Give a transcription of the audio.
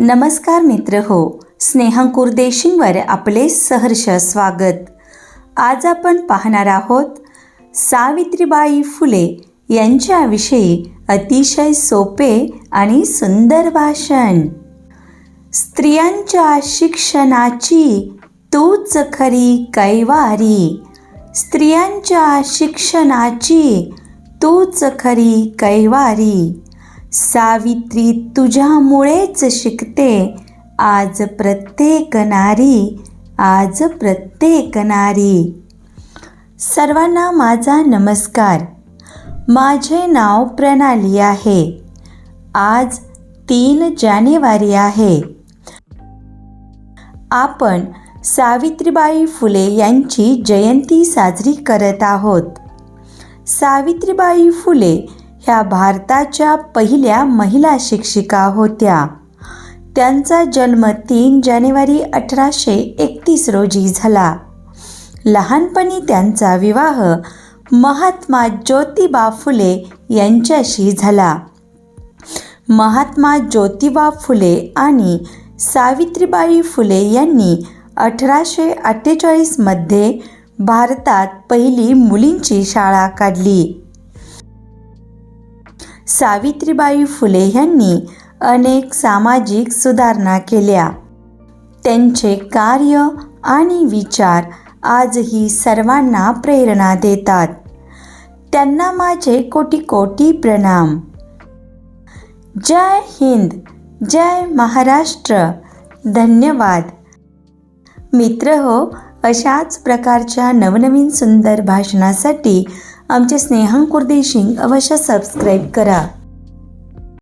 नमस्कार मित्र हो स्नेहंकुर देशिंगवर आपले सहर्ष स्वागत. आज आपण पाहणार आहोत सावित्रीबाई फुले यांच्याविषयी अतिशय सोपे आणि सुंदर भाषण. स्त्रियांच्या शिक्षणाची तूच खरी कैवारी. स्त्रियांच्या शिक्षणाची तूच खरी कैवारी. सावित्री तुझ्यामुळेच शिकते. आज प्रत्येक नारी आज प्रत्येक नारी. सर्वांना माझा नमस्कार. माझे नाव प्रणाली आहे. आज तीन जानेवारी आहे. आपण सावित्रीबाई फुले यांची जयंती साजरी करत आहोत. सावित्रीबाई फुले ह्या भारताच्या पहिल्या महिला शिक्षिका होत्या. त्यांचा जन्म तीन जानेवारी अठराशे एकतीस रोजी झाला. लहानपणी त्यांचा विवाह महात्मा ज्योतिबा फुले यांच्याशी झाला. महात्मा ज्योतिबा फुले आणि सावित्रीबाई फुले यांनी अठराशे अठ्ठेचाळीसमध्ये भारतात पहिली मुलींची शाळा काढली. सावित्रीबाई फुले यांनी अनेक सामाजिक सुधारणा केल्या. त्यांचे कार्य आणि विचार आजही सर्वांना प्रेरणा देतात. त्यांना माझे कोटी कोटी प्रणाम. जय हिंद जय महाराष्ट्र. धन्यवाद. मित्र हो अशाच प्रकारच्या नवनवीन सुंदर भाषणासाठी आमचे स्नेहांकुर देशिंग अवश्य सबस्क्राईब करा.